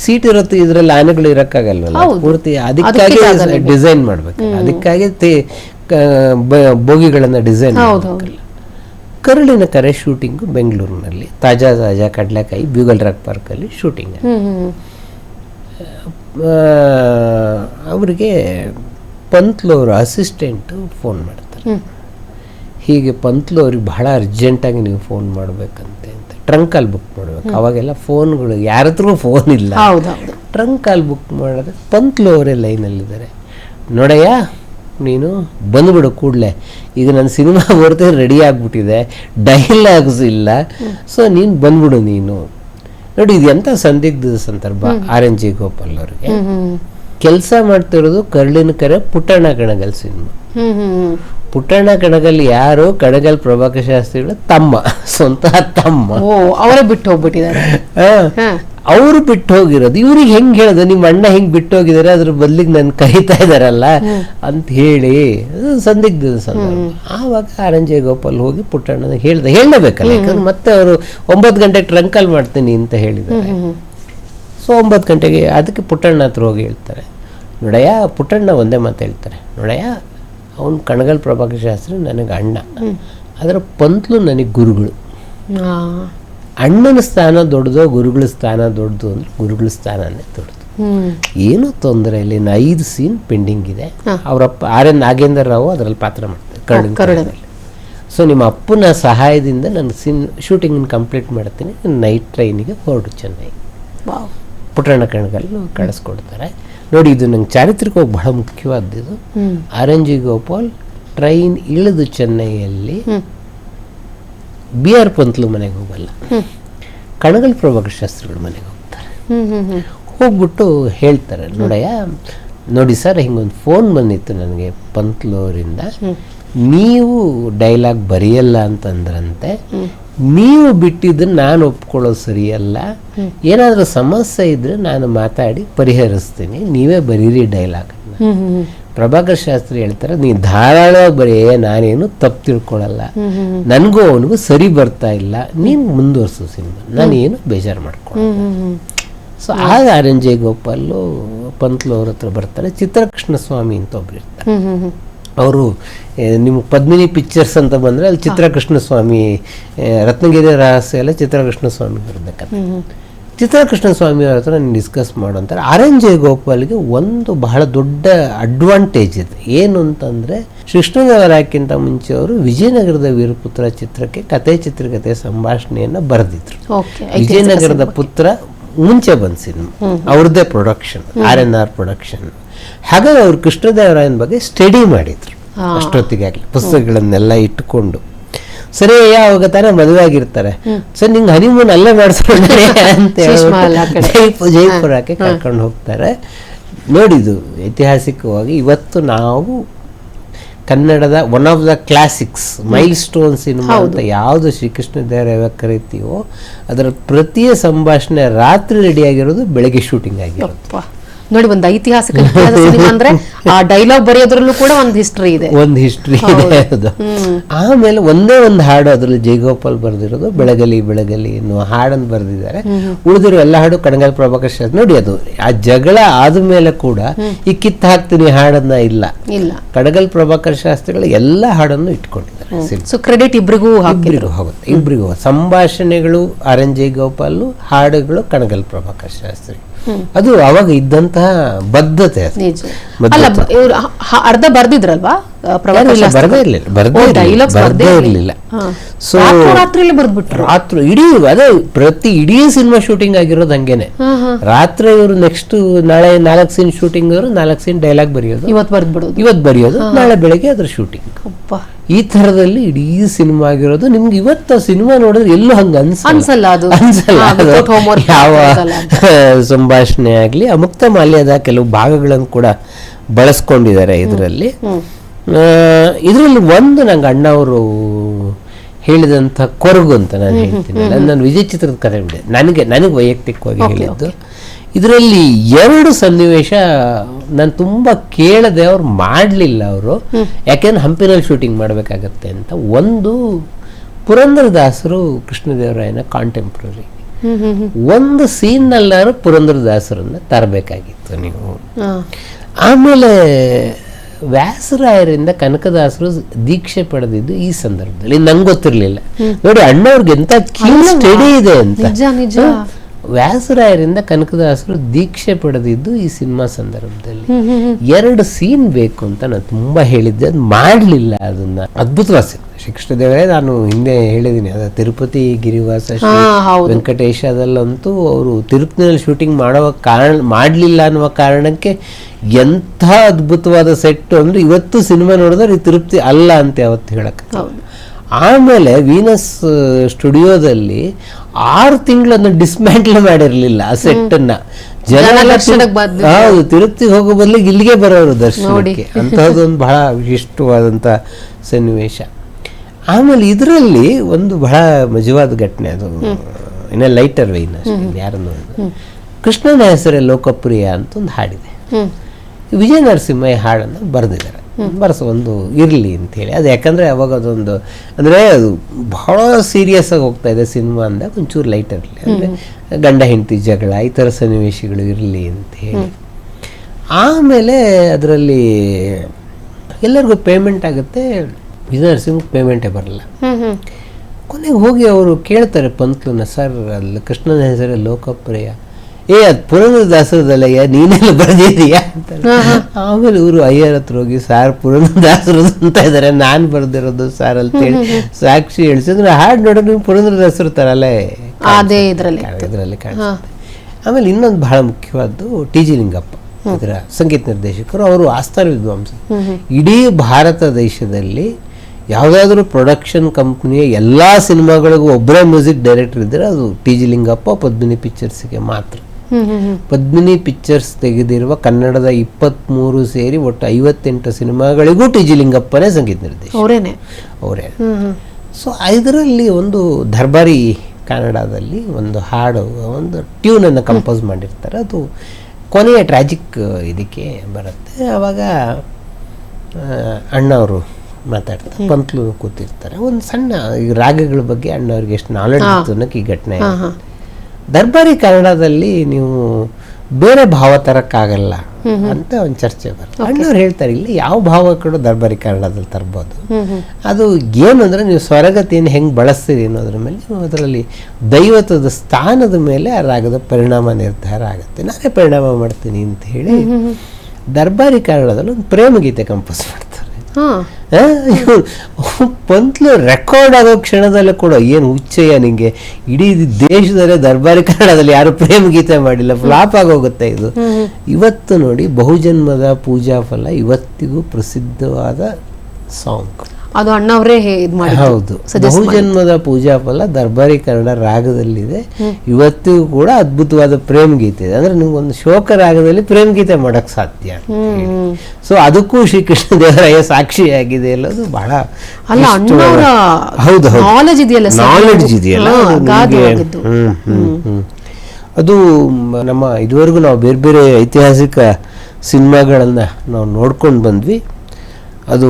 Speaker 1: ಸೀಟ್ ಇರುತ್ತೆ ಇದ್ರಲ್ಲಿ ಆನೆಗಳು ಇರಕ್ಕಾಗಲ್ವಲ್ಲ ಪೂರ್ತಿ
Speaker 2: ಅದಕ್ಕೆ
Speaker 1: ಅದಕ್ಕಾಗಿ ಡಿಸೈನ್ ಮಾಡ್ಬೇಕು. ಅದಕ್ಕಾಗಿ ಬೋಗಿಗಳನ್ನ ಡಿಸೈನ್ ಕರುಳಿನ ಕರೆ ಶೂಟಿಂಗ್ ಬೆಂಗಳೂರಿನಲ್ಲಿ. ತಾಜಾ ತಾಜಾ ಕಡಲೆಕಾಯಿ ಬ್ಯೂಗಲ್ ರಾಕ್ ಪಾರ್ಕಲ್ಲಿ ಶೂಟಿಂಗ್ ಅವರಿಗೆ ಪಂತ್ಲವರು ಅಸಿಸ್ಟೆಂಟು ಫೋನ್ ಮಾಡ್ತಾರೆ. ಹೀಗೆ ಪಂತ್ಲು ಅವ್ರಿಗೆ ಬಹಳ ಅರ್ಜೆಂಟಾಗಿ ನೀವು ಫೋನ್ ಮಾಡಬೇಕಂತೆ ಅಂತ. ಟ್ರಂಕಲ್ಲಿ ಬುಕ್ ಮಾಡಬೇಕು. ಅವಾಗೆಲ್ಲ ಫೋನ್ಗಳು ಯಾರ ಹತ್ರನೂ ಫೋನ್ ಇಲ್ಲ. ಟ್ರಂಕಲ್ಲಿ ಬುಕ್ ಮಾಡಿದ್ರೆ ಪಂತ್ಲು ಅವರೇ ಲೈನಲ್ಲಿದ್ದಾರೆ. ನೋಡಯ್ಯ ನೀನು ಬಂದ್ಬಿಡು ಕೂಡಲೇ. ಈಗ ನನ್ನ ಸಿನಿಮಾ ಬರ್ತೇನೆ ರೆಡಿ ಆಗಿಬಿಟ್ಟಿದೆ. ಡೈಲಾಗ್ಸ್ ಇಲ್ಲ. ಸೊ ನೀನು ಬಂದ್ಬಿಡು ನೀನು. ನೋಡಿ ಇದು ಎಂಥ ಸಂದಿಗ್ಧದ ಸಂದರ್ಭ ಆರ್ ಎನ್ ಜಿ ಗೋಪಾಲ್ ಅವ್ರಿಗೆ? ಕೆಲಸ ಮಾಡ್ತಿರೋದು ಕರ್ಳಿನ ಕರೆ ಪುಟ್ಟಣ್ಣ ಕಣಗಲ್ ಸಿನಿಮಾ. ಪುಟ್ಟಣ್ಣ ಕಣಗಲ್ ಯಾರು ಕಣಗಲ್ ಪ್ರಭಾಕರ್ ಶಾಸ್ತ್ರಿಗಳ ತಮ್ಮ ಸ್ವಂತ ತಮ್ಮ.
Speaker 2: ಅವರೇ ಬಿಟ್ಟು ಹೋಗ್ಬಿಟ್ಟಿದ್ದಾರೆ. ಹಾ.
Speaker 1: ಅವರು ಬಿಟ್ಟು ಹೋಗಿರೋದು ಇವ್ರಿಗೆ ಹೆಂಗೆ ಹೇಳೋದು? ನಿಮ್ಮ ಅಣ್ಣ ಹೆಂಗೆ ಬಿಟ್ಟು ಹೋಗಿದ್ದಾರೆ ಅದ್ರ ಬದಲಿಗೆ ನಾನು ಕರಿತಾ ಇದ್ದಾರಲ್ಲ ಅಂತ ಹೇಳಿ. ಸಂದಿಗ್ಧದ ಸಂದರ್ಭ ಆವಾಗ ಆರಂಜೆ ಗೋಪಾಲ್ ಹೋಗಿ ಪುಟ್ಟಣ್ಣನ ಹೇಳ್ದೆ. ಹೇಳಬೇಕಲ್ಲ ಯಾಕಂದ್ರೆ ಮತ್ತೆ ಅವರು ಒಂಬತ್ತು ಗಂಟೆಗೆ ಟ್ರಂಕಲ್ ಮಾಡ್ತೀನಿ ಅಂತ ಹೇಳಿದ್ದಾರೆ. ಸೊ ಒಂಬತ್ತು ಗಂಟೆಗೆ ಅದಕ್ಕೆ ಪುಟ್ಟಣ್ಣ ಹತ್ರ ಹೋಗಿ ಹೇಳ್ತಾರೆ. ನೋಡಯ್ಯ ಪುಟ್ಟಣ್ಣ ಒಂದೇ ಮಾತು ಹೇಳ್ತಾರೆ. ನೋಡಯ್ಯ ಅವನು ಕಣಗಲ್ ಪ್ರಭಾಕರ್ ಶಾಸ್ತ್ರಿ ನನಗೆ ಅಣ್ಣ. ಅದರ ಪಂತ್ಲು ನನಗೆ ಗುರುಗಳು. ಅಣ್ಣನ ಸ್ಥಾನ ದೊಡ್ಡದು ಗುರುಗಳ ಸ್ಥಾನ ದೊಡ್ಡದು ಅಂದ್ರೆ ಗುರುಗಳ ಸ್ಥಾನನೇ ದೊಡ್ಡದು. ಏನು ತೊಂದರೆ ಇಲ್ಲ. ಇನ್ನು ಐದು ಸೀನ್ ಪೆಂಡಿಂಗ್ ಇದೆ. ಅವರಪ್ಪ ಆರ್ ಎನ್ ನಾಗೇಂದ್ರ ರಾವ್ ಅದರಲ್ಲಿ ಪಾತ್ರ ಮಾಡ್ತಾರೆ. ಕರ್ಣನ್
Speaker 2: ಕರ್ಣನಲ್ಲಿ.
Speaker 1: ಸೊ ನಿಮ್ಮ ಅಪ್ಪನ ಸಹಾಯದಿಂದ ನಾನು ಸೀನ್ ಶೂಟಿಂಗ್ ಕಂಪ್ಲೀಟ್ ಮಾಡ್ತೀನಿ. ನೈಟ್ ಟ್ರೈನಿಗೆ ಹೊರಡು ಚೆನ್ನೈ. ಪುಟ್ಟಣ್ಣ ಕಣಗಲ್ಲು ಕಳಿಸ್ಕೊಡ್ತಾರೆ. ನೋಡಿ ಇದು ನಂಗೆ ಚಾರಿತ್ರಿಕವಾಗಿ ಬಹಳ ಮುಖ್ಯವಾದ್ದು
Speaker 2: ಇದು.
Speaker 1: R N G Gopal train ಇಳಿದು ಚೆನ್ನೈಯಲ್ಲಿ ಬಿ ಆರ್ ಪಂತ್ಲು ಮನೆಗೆ ಹೋಗಲ್ಲ.
Speaker 2: ಹ್ಮ್.
Speaker 1: ಕಣಗಲ್ ಪ್ರಭಾಕರ್ ಶಾಸ್ತ್ರಿಗಳ ಮನೆಗೆ ಹೋಗ್ತಾರೆ. ಹೋಗ್ಬಿಟ್ಟು ಹೇಳ್ತಾರೆ ನೋಡಯ್ಯ ನೋಡಿ ಸರ್ ಹಿಂಗೊಂದು ಫೋನ್ ಬಂದಿತ್ತು ನನಗೆ ಪಂತ್ಲೂರಿಂದ. ನೀವು ಡೈಲಾಗ್ ಬರೆಯಲ್ಲ ಅಂತಂದ್ರಂತೆ. ನೀವು ಬಿಟ್ಟಿದ್ದನ್ನು ನಾನು ಒಪ್ಕೊಳ್ಳೋ ಸರಿಯಲ್ಲ. ಏನಾದರೂ ಸಮಸ್ಯೆ ಇದ್ರೆ ನಾನು ಮಾತಾಡಿ ಪರಿಹರಿಸ್ತೀನಿ. ನೀವೇ ಬರೀರಿ
Speaker 2: ಡೈಲಾಗ್
Speaker 1: ಪ್ರಭಾಕರ್ ಶಾಸ್ತ್ರಿ ಹೇಳ್ತಾರೆ, ನೀ ಧಾರಾಳವಾಗಿ ಬರೀ, ನಾನೇನು ತಪ್ಪು ತಿಳ್ಕೊಳ್ಳಲ್ಲ ನನಗೂ ಅವನಿಗೂ ಸರಿ ಬರ್ತಾ ಇಲ್ಲ. ನೀನು ಮುಂದುವರ್ಸು ಸಿನಿಮಾ. ನಾನೇನು ಬೇಜಾರು
Speaker 2: ಹ್ಮ್
Speaker 1: ಸೊ ಆಗ R N J Gopal Panthulu ಅವ್ರ ಹತ್ರ ಬರ್ತಾರೆ, ಚಿತ್ರಕೃಷ್ಣ ಸ್ವಾಮಿ ಅಂತ ಒಬ್ರು ಇರ್ತಾರೆ. ಅವರು ನಿಮ್ಮ ಪದ್ಮಿನಿ ಪಿಕ್ಚರ್ಸ್ ಅಂತ ಬಂದರೆ ಅಲ್ಲಿ ಚಿತ್ರಕೃಷ್ಣ ಸ್ವಾಮಿ ರತ್ನಗಿರಿ ರಹಸ್ಯ ಎಲ್ಲ ಚಿತ್ರಕೃಷ್ಣ ಸ್ವಾಮಿ ಬರ್ಬೇಕಂತ. ಚಿತ್ರಕೃಷ್ಣ ಸ್ವಾಮಿ ಅವ್ರ ಹತ್ರ ಡಿಸ್ಕಸ್ ಮಾಡು ಅಂತಾರೆ. ಆರ್ ಎನ್ ಜೆ ಗೋಪಾಲ್ಗೆ ಒಂದು ಬಹಳ ದೊಡ್ಡ ಅಡ್ವಾಂಟೇಜ್ ಇದೆ. ಏನು ಅಂತಂದರೆ ಕೃಷ್ಣದೇವರಾಯಕ್ಕಿಂತ ಮುಂಚೆ ಅವರು ವಿಜಯನಗರದ ವೀರಪುತ್ರ ಚಿತ್ರಕ್ಕೆ ಕತೆ ಚಿತ್ರಕಥೆ ಸಂಭಾಷಣೆಯನ್ನು ಬರೆದಿದ್ರು. ವಿಜಯನಗರದ ಪುತ್ರ ಮುಂಚೆ ಬಂದ ಸಿನಿಮಾ. ಅವ್ರದ್ದೇ production R N R production ಹಾಗಾಗಿ ಅವ್ರು ಕೃಷ್ಣದೇವರಾಯನ ಬಗ್ಗೆ ಸ್ಟಡಿ ಮಾಡಿದ್ರು.
Speaker 2: ಅಷ್ಟೊತ್ತಿಗೆ
Speaker 1: ಆಗಲಿ ಪುಸ್ತಕಗಳನ್ನೆಲ್ಲ ಇಟ್ಟುಕೊಂಡು. ಸರಿ ಯಾವಾಗ ತಾನೇ ಮದುವೆ ಆಗಿರ್ತಾರೆ ಸರ್ ನಿಂಗೆ ಹನಿಮೂನ್ ಅಲ್ಲೇ ಮಾಡಿಸ್ಕೊಂಡ್ರೆ ಅಂತ. ಜೈಪುರ ಜೈಪುರಕ್ಕೆ ಕರ್ಕೊಂಡು ಹೋಗ್ತಾರೆ. ನೋಡಿದು ಐತಿಹಾಸಿಕವಾಗಿ ಇವತ್ತು ನಾವು ಕನ್ನಡದ one of the classics milestone cinema ಅಂತ ಯಾವುದು ಶ್ರೀಕೃಷ್ಣ ದೇವರಾಯ ಕರಿತೀವೋ ಅದರ ಪ್ರತಿಯ ಸಂಭಾಷಣೆ ರಾತ್ರಿ ರೆಡಿ ಆಗಿರೋದು ಬೆಳಗ್ಗೆ ಶೂಟಿಂಗ್
Speaker 2: ಯಪ್ಪ. ನೋಡಿ ಒಂದು ಐತಿಹಾಸಿಕ ಇತಿಹಾಸ ಸಿನಿಮಾ ಅಂದ್ರೆ ಆ ಡೈಲಾಗ್ ಬರೆಯೋದ್ರಲ್ಲೂ ಕೂಡ ಒಂದು ಹಿಸ್ಟ್ರಿ ಇದೆ.
Speaker 1: ಒಂದು ಹಿಸ್ಟ್ರಿ ಇದೆ ಅದು ಆಮೇಲೆ ಒಂದೇ ಒಂದು ಹಾಡು ಅದರಲ್ಲಿ ಜಯಗೋಪಾಲ್ ಬರೆದಿರೋದು ಬೆಳಗಲಿ ಬೆಳಗಲಿ ಎನ್ನುವ ಹಾಡನ್ನು ಬರೆದಿದ್ದಾರೆ. ಉಳಿದಿರೋ ಎಲ್ಲ ಹಾಡು ಕಣಗಾಲ್ ಪ್ರಭಾಕರ್ ಶಾಸ್ತ್ರಿ ನೋಡಿ ಅದು ಆ ಜಗಳ ಆದ್ಮೇಲೆ ಕೂಡ ಈ ಕಿತ್ತು ಹಾಕ್ತೀನಿ ಹಾಡನ್ನ ಇಲ್ಲ.
Speaker 2: ಇಲ್ಲ.
Speaker 1: ಕಡಗಲ್ ಪ್ರಭಾಕರ್ ಶಾಸ್ತ್ರಿಗಳು ಎಲ್ಲ ಹಾಡನ್ನು ಇಟ್ಕೊಂಡಿದ್ದಾರೆ
Speaker 2: ಸೊ ಕ್ರೆಡಿಟ್ ಇಬ್ರಿಗೂ ಹಾಕಿ
Speaker 1: ಇಬ್ಬರಿಗೂ ಹೋಗುತ್ತೆ ಇಬ್ಬರಿಗೂ ಸಂಭಾಷಣೆಗಳು ಆರ್ ಎನ್ ಜೆ ಗೋಪಾಲು ಹಾಡುಗಳು ಕಣಗಲ್ ಪ್ರಭಾಕರ್ ಶಾಸ್ತ್ರಿ. ಅದು ಅವಾಗ ಇದ್ದಂತಹ ಬದ್ಧತೆ.
Speaker 2: ಅಲ್ಲ ಇವ್ರು ಅರ್ಧ ಬರ್ದಿದ್ರಲ್ವಾ? ರಾತ್ರೋ ರಾತ್ರಿಯಲ್ಲಿ ಬರ್ದ್ಬಿಟ್ರು.
Speaker 1: ರಾತ್ರಿ ಇಡೀ ಅದೇ ಪ್ರತಿ ಇಡೀ ಸಿನಿಮಾ ಶೂಟಿಂಗ್ ಆಗಿರೋದು ಹಂಗೇನೆ. ರಾತ್ರಿ ಇವರು ನೆಕ್ಸ್ಟ್ ನಾಳೆ ನಾಲ್ಕು ಸೀನ್ ಶೂಟಿಂಗ್ ಅವರು ನಾಲ್ಕು ಸೀನ್ ಡೈಲಾಗ್ ಬರೆಯೋದು.
Speaker 2: ಇವತ್ ಬರ್ದ್ಬಿಡೋದು.
Speaker 1: ಇವತ್ತು ಬರೆಯೋದು ನಾಳೆ ಬೆಳಗ್ಗೆ ಅದ್ರ ಶೂಟಿಂಗ್
Speaker 2: ಅಪ್ಪ
Speaker 1: ಈ ತರದಲ್ಲಿ ಇಡೀ ಸಿನಿಮಾ ಆಗಿರೋದು. ನಿಮ್ಗೆ ಇವತ್ತು ಸಿನಿಮಾ ನೋಡಿದ್ರೆ ಎಲ್ಲೂ ಹಂಗ ಅನ್ಸಲ್ಲ.
Speaker 2: ಅನ್ಸಲ್ಲ
Speaker 1: ಯಾವ. ಸಂಭಾಷಣೆ ಆಗ್ಲಿ ಅಮುಕ್ತ ಮಾಲ್ಯದ ಕೆಲವು ಭಾಗಗಳನ್ನು ಕೂಡ ಬಳಸ್ಕೊಂಡಿದ್ದಾರೆ ಇದರಲ್ಲಿ. ಇದರಲ್ಲಿ ಒಂದು ನಂಗೆ ಅಣ್ಣವರು ಹೇಳಿದಂಥ ಕೊರಗು ಅಂತ ನಾನು ಹೇಳ್ತೀನಿ. ನಾನು ನಾನು ವಿಜಯ್ ಚಿತ್ರದ ಕಥೆ ಬಿಡೆ. ನನಗೆ ನನಗೆ ವೈಯಕ್ತಿಕವಾಗಿ ಹೇಳಿದ್ದು. ಇದರಲ್ಲಿ ಎರಡು ಸನ್ನಿವೇಶ ನಾನು ತುಂಬ ಕೇಳದೆ ಅವ್ರು ಮಾಡಲಿಲ್ಲ ಅವರು. ಯಾಕೆಂದ್ರೆ ಹಂಪಿನಲ್ಲಿ ಶೂಟಿಂಗ್ ಮಾಡಬೇಕಾಗತ್ತೆ ಅಂತ. ಒಂದು ಪುರಂದರದಾಸರು ಕೃಷ್ಣದೇವರಾಯನ ಕಾಂಟೆಂಪ್ರರಿ ಒಂದು ಸೀನ್ನಲ್ಲಾರು ಪುರಂದರದಾಸರನ್ನ ತರಬೇಕಾಗಿತ್ತು ನೀವು. ಆಮೇಲೆ ವ್ಯಾಸರಾಯರಿಂದ ಕನಕದಾಸರು ದೀಕ್ಷೆ ಪಡೆದಿದ್ದು ಈ ಸಂದರ್ಭದಲ್ಲಿ. ನಂಗೆ ಗೊತ್ತಿರಲಿಲ್ಲ. ನೋಡಿ ಅಣ್ಣವ್ರಿಗೆ ಎಂತ ಕೀ ಸ್ಟಡಿ ಇದೆ ಅಂತ.
Speaker 2: ನಿಜ ನಿಜ.
Speaker 1: ವ್ಯಾಸರಾಯರಿಂದ ಕನಕದಾಸರು ದೀಕ್ಷೆ ಪಡೆದಿದ್ದು ಈ ಸಿನಿಮಾ ಸಂದರ್ಭದಲ್ಲಿ. ಎರಡು ಸೀನ್ ಬೇಕು ಅಂತ ನಾನು ತುಂಬಾ ಹೇಳಿದ್ದೆ. ಅದು ಮಾಡಲಿಲ್ಲ ಅದನ್ನ. ಅದ್ಭುತವಾದ ಸಿನಿಮಾ. ನಾನು ಹಿಂದೆ ಹೇಳಿದ್ದೀನಿ. ಅದ ತಿರುಪತಿ ಗಿರಿವಾಸ ಶ್ರೀ
Speaker 2: ಅದಲ್ಲಂತೂ
Speaker 1: ವೆಂಕಟೇಶದಲ್ಲಂತೂ ಅವರು ತಿರುಪತಿನಲ್ಲಿ ಶೂಟಿಂಗ್ ಮಾಡುವ ಕಾರಣ ಮಾಡಲಿಲ್ಲ ಅನ್ನುವ ಕಾರಣಕ್ಕೆ ಎಂಥ ಅದ್ಭುತವಾದ ಸೆಟ್ ಅಂದ್ರೆ ಇವತ್ತು ಸಿನಿಮಾ ನೋಡಿದ್ರೆ ಈ ತಿರುಪತಿ ಅಲ್ಲ ಅಂತ ಯಾವತ್ತು ಹೇಳಕ್ಕೆ ಆಮೇಲೆ ವೀನಸ್ ಸ್ಟುಡಿಯೋದಲ್ಲಿ ಆರು ತಿಂಗಳನ್ನು ಡಿಸ್ಮ್ಯಾಂಟಲ್ ಮಾಡಿರಲಿಲ್ಲ ಆ ಸೆಟ್ ಅನ್ನ. ಜನ
Speaker 2: ಜನ
Speaker 1: ಎಲ್ಲ
Speaker 2: ದರ್ಶನಕ್ಕೆ ಬಂದು-
Speaker 1: ಹೌದು ತಿರುಪತಿ ಹೋಗೋ ಬದಲು ಇಲ್ಲಿಗೆ ಬರೋರು ದರ್ಶನಕ್ಕೆ. ಅಂತಹದೊಂದು ಬಹಳ ವಿಶಿಷ್ಟವಾದಂಥ ಸನ್ನಿವೇಶ. ಆಮೇಲೆ ಇದರಲ್ಲಿ ಒಂದು ಬಹಳ ಮಜವಾದ ಘಟನೆ ಅದು. ಇನ್ನ ಲೈಟರ್ ವೈನ್ ಯಾರನ್ನು ಕೃಷ್ಣನ ಹೆಸರೇ ಲೋಕಪ್ರಿಯ ಅಂತ ಒಂದು ಹಾಡಿದೆ. ವಿಜಯ ನರಸಿಂಹ ಈ ಹಾಡನ್ನು ಬರೆದಿದ್ದಾರೆ. ಬರ್ಸ ಒಂದು ಇರಲಿ ಅಂತೇಳಿ ಅದು ಯಾಕಂದರೆ ಅವಾಗ ಅದೊಂದು ಅಂದರೆ ಅದು ಬಹಳ ಸೀರಿಯಸ್ ಆಗಿ ಹೋಗ್ತಾ ಇದೆ ಸಿನಿಮಾ ಅಂದಾಗ ಒಂಚೂರು ಲೈಟ್ ಇರಲಿ ಅಂದರೆ ಗಂಡ ಹೆಂಡತಿ ಜಗಳ ಈ ಥರ ಸನ್ನಿವೇಶಗಳು ಇರಲಿ ಅಂತ ಹೇಳಿ ಆಮೇಲೆ ಅದರಲ್ಲಿ ಎಲ್ಲರಿಗೂ ಪೇಮೆಂಟ್ ಆಗುತ್ತೆ. ವಿಜಯ ಸಿಂಗ್ ಪೇಮೆಂಟೇ ಬರಲ್ಲ. ಕೊನೆಗೆ ಹೋಗಿ ಅವರು ಕೇಳ್ತಾರೆ ಪಂತ್ಲುನ ಸರ್ ಅಲ್ಲಿ ಕೃಷ್ಣನ ಹೆಸರೇ ಲೋಕಪ್ರಿಯ. ಏ ಅದು ಪುರಂದರದಾಸರದಲ್ಲಯ್ಯ ನೀನೆಲ್ಲ ಬರೆದಿದೀಯಾ ಅಂತ ಆಮೇಲೆ ಇವರು ಅಯ್ಯರ ಹತ್ರ ಹೋಗಿ ಸಾರ್ ಪುರಂದರದಾಸರದು ಅಂತ ಇದ್ದಾರೆ ನಾನು ಬರೆದಿರೋದು ಸಾರ್ ಅಂತೇಳಿ ಸಾಕ್ಷಿ ಹೇಳಿಸಿದ್ರೆ ಹಾಡು ನೋಡೋ ನೀವು ಪುರಂದರದಾಸರು ತರಲ್ಲೇ
Speaker 2: ಅದೇ ಇದರಲ್ಲಿ
Speaker 1: ಇದರಲ್ಲಿ ಕಾಣಿಸುತ್ತೆ. ಆಮೇಲೆ ಇನ್ನೊಂದು ಬಹಳ ಮುಖ್ಯವಾದ್ದು ಟಿ ಜಿ ಲಿಂಗಪ್ಪ ಇದರ ಸಂಗೀತ ನಿರ್ದೇಶಕರು. ಅವರು ಆಸ್ಥಾನ ವಿದ್ವಾಂಸ. ಇಡೀ ಭಾರತ ದೇಶದಲ್ಲಿ ಯಾವುದಾದ್ರೂ ಪ್ರೊಡಕ್ಷನ್ ಕಂಪ್ನಿಯ ಎಲ್ಲ ಸಿನಿಮಾಗಳಿಗೂ ಒಬ್ಬರೇ ಮ್ಯೂಸಿಕ್ ಡೈರೆಕ್ಟರ್ ಇದ್ದರೆ ಅದು ಟಿ ಜಿ ಲಿಂಗಪ್ಪ ಪದ್ಮಿನಿ ಪಿಕ್ಚರ್ಸ್ಗೆ ಮಾತ್ರ. ಪದ್ಮಿನಿ ಪಿಕ್ಚರ್ಸ್ ತೆಗೆದಿರುವ ಕನ್ನಡದ ಇಪ್ಪತ್ತ್ಮೂರು ಸೇರಿ ಒಟ್ಟು ಐವತ್ತೆಂಟು ಸಿನಿಮಾಗಳಿಗೂ ಟಿ ಜಿ ಲಿಂಗಪ್ಪನೇ ಸಂಗೀತ ನಿರ್ದೇಶ
Speaker 2: ಅವರೇನೆ?
Speaker 1: ಅವರೇ. ಸೊ ಇದರಲ್ಲಿ ಒಂದು ದರ್ಬಾರಿ ಕನ್ನಡದಲ್ಲಿ ಒಂದು ಹಾಡು ಒಂದು ಟ್ಯೂನನ್ನು ಕಂಪೋಸ್ ಮಾಡಿರ್ತಾರೆ. ಅದು ಕೊನೆಯ ಟ್ರ್ಯಾಜಿಕ್ ಇದಕ್ಕೆ ಬರುತ್ತೆ. ಆವಾಗ ಅಣ್ಣವರು ಮಾತಾಡ್ತಾರೆ. ಪಂತ್ಲು ಕೂತಿರ್ತಾರೆ. ಒಂದು ಸಣ್ಣ ಈ ರಾಗಗಳ ಬಗ್ಗೆ ಅಣ್ಣವ್ರಿಗೆ ಎಷ್ಟು ನಾಲೆಡ್ಜ್ ಇತ್ತು ಅನ್ನೋಕೆ ಈ ಘಟನೆ
Speaker 2: ಹಾ ಹಾ
Speaker 1: ದರ್ಬಾರಿ ಕನ್ನಡದಲ್ಲಿ ನೀವು ಬೇರೆ ಭಾವ ತರಕ್ಕಾಗಲ್ಲ ಅಂತ ಒಂದು ಚರ್ಚೆ ಬರುತ್ತೆ. ಅಣ್ಣವ್ರು ಹೇಳ್ತಾರೆ ಇಲ್ಲಿ ಯಾವ ಭಾವ ಕೂಡ ದರ್ಬಾರಿ ಕನ್ನಡದಲ್ಲಿ ತರ್ಬೋದು. ಅದು ಏನು ಅಂದರೆ ನೀವು ಸ್ವರಗತಿಯನ್ನು ಹೆಂಗೆ ಬಳಸ್ತೀರಿ ಅನ್ನೋದ್ರ ಮೇಲೆ ನೀವು ಅದರಲ್ಲಿ ದೈವತ್ವದ ಸ್ಥಾನದ ಮೇಲೆ ಆ ರಾಗದ ಪರಿಣಾಮ ನಿರ್ಧಾರ ಆಗುತ್ತೆ. ನಾನೇ ಪರಿಣಾಮ ಮಾಡ್ತೀನಿ ಅಂತ ಹೇಳಿ ದರ್ಬಾರಿ ಕಾರಣದಲ್ಲಿ ಒಂದು ಪ್ರೇಮಗೀತೆ ಕಂಪೋಸ್ ಇವ್ನು ಪಂತ್ಲು ರೆಕಾರ್ಡ್ ಆಗೋ ಕ್ಷಣದಲ್ಲೇ ಕೂಡ. ಏನು ಹುಚ್ಚಯ್ಯ ನಿಂಗೆ? ಇಡೀ ದೇಶದಲ್ಲೇ ದರ್ಬಾರಿ ಕನ್ನಡದಲ್ಲಿ ಯಾರು ಪ್ರೇಮ ಗೀತೆ ಮಾಡಿಲ್ಲ. ಫ್ಲಾಪ್ ಆಗೋಗುತ್ತೆ ಇದು. ಇವತ್ತು ನೋಡಿ ಬಹುಜನ್ಮದ ಪೂಜಾ ಫಲ ಇವತ್ತಿಗೂ ಪ್ರಸಿದ್ಧವಾದ ಸಾಂಗ್.
Speaker 2: ಅದು ಅಣ್ಣವರೇ ಇದು ಮಾಡಿ
Speaker 1: ಹೌದು. ಬಹುಜನ್ಮದ ಪೂಜಾ ಫಲ ದರ್ಬಾರಿ ಕನ್ನಡ ರಾಗದಲ್ಲಿದೆ. ಇವತ್ತಿಗೂ ಕೂಡ ಅದ್ಭುತವಾದ ಪ್ರೇಮ್ ಗೀತೆ ಇದೆ. ಅಂದ್ರೆ ನಿಮ್ಗೆ ಒಂದು ಶೋಕ ರಾಗದಲ್ಲಿ ಪ್ರೇಮ್ ಗೀತೆ ಮಾಡಕ್ ಸಾಧ್ಯ ಸೊ ಅದಕ್ಕೂ ಶ್ರೀಕೃಷ್ಣ ದೇವರಾಯ ಸಾಕ್ಷಿಯಾಗಿದೆ ಅನ್ನೋದು ಬಹಳ
Speaker 2: ಅಲ್ಲ ಅಣ್ಣವರ
Speaker 1: ಹೌದು
Speaker 2: ನಾಲೆಜ್ ಇದೆಯಲ್ಲ
Speaker 1: ನಾಲೆಡ್ಜ್ ಇದೆಯಲ್ಲ? ಅದು ನಮ್ಮ ಇದುವರೆಗೂ ನಾವು ಬೇರೆ ಬೇರೆ ಐತಿಹಾಸಿಕ ಸಿನಿಮಾಗಳನ್ನ ನಾವು ನೋಡ್ಕೊಂಡು ಬಂದ್ವಿ. ಅದು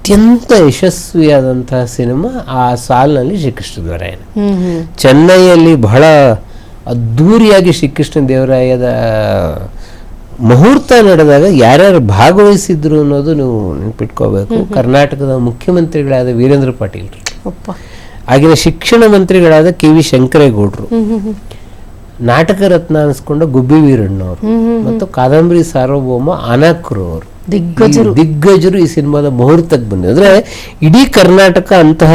Speaker 1: ಅತ್ಯಂತ ಯಶಸ್ವಿಯಾದಂತಹ ಸಿನಿಮಾ ಆ ಸಾಲಿನಲ್ಲಿ ಶ್ರೀಕೃಷ್ಣ ದೇವರಾಯನ.
Speaker 2: ಹ್ಮ್ ಹ್ಮ್
Speaker 1: ಚೆನ್ನೈಯಲ್ಲಿ ಬಹಳ ಅದ್ಧೂರಿಯಾಗಿ ಶ್ರೀಕೃಷ್ಣ ದೇವರಾಯದ ಮುಹೂರ್ತ ನಡೆದಾಗ ಯಾರ್ಯಾರು ಭಾಗವಹಿಸಿದ್ರು ಅನ್ನೋದು ನೀವು ನೆನಪಿಟ್ಕೋಬೇಕು. ಕರ್ನಾಟಕದ ಮುಖ್ಯಮಂತ್ರಿಗಳಾದ ವೀರೇಂದ್ರ ಪಾಟೀಲ್ ಆಗಿನ ಶಿಕ್ಷಣ ಮಂತ್ರಿಗಳಾದ ಕೆ ವಿ ಶಂಕರೇಗೌಡರು. ನಾಟಕ ರತ್ನ ಅನಿಸ್ಕೊಂಡ ಗುಬ್ಬಿ ವೀರಣ್ಣವ್ರು ಮತ್ತು ಕಾದಂಬರಿ ಸಾರ್ವಭೌಮ ಅನಕ್ರು ಅವರು
Speaker 2: ದಿಗ್ಗಜರು.
Speaker 1: ದಿಗ್ಗಜರು ಈ ಸಿನಿಮಾದ ಮುಹೂರ್ತಕ್ಕೆ ಬಂದಿದೆ ಅಂದ್ರೆ ಇಡೀ ಕರ್ನಾಟಕ ಅಂತಹ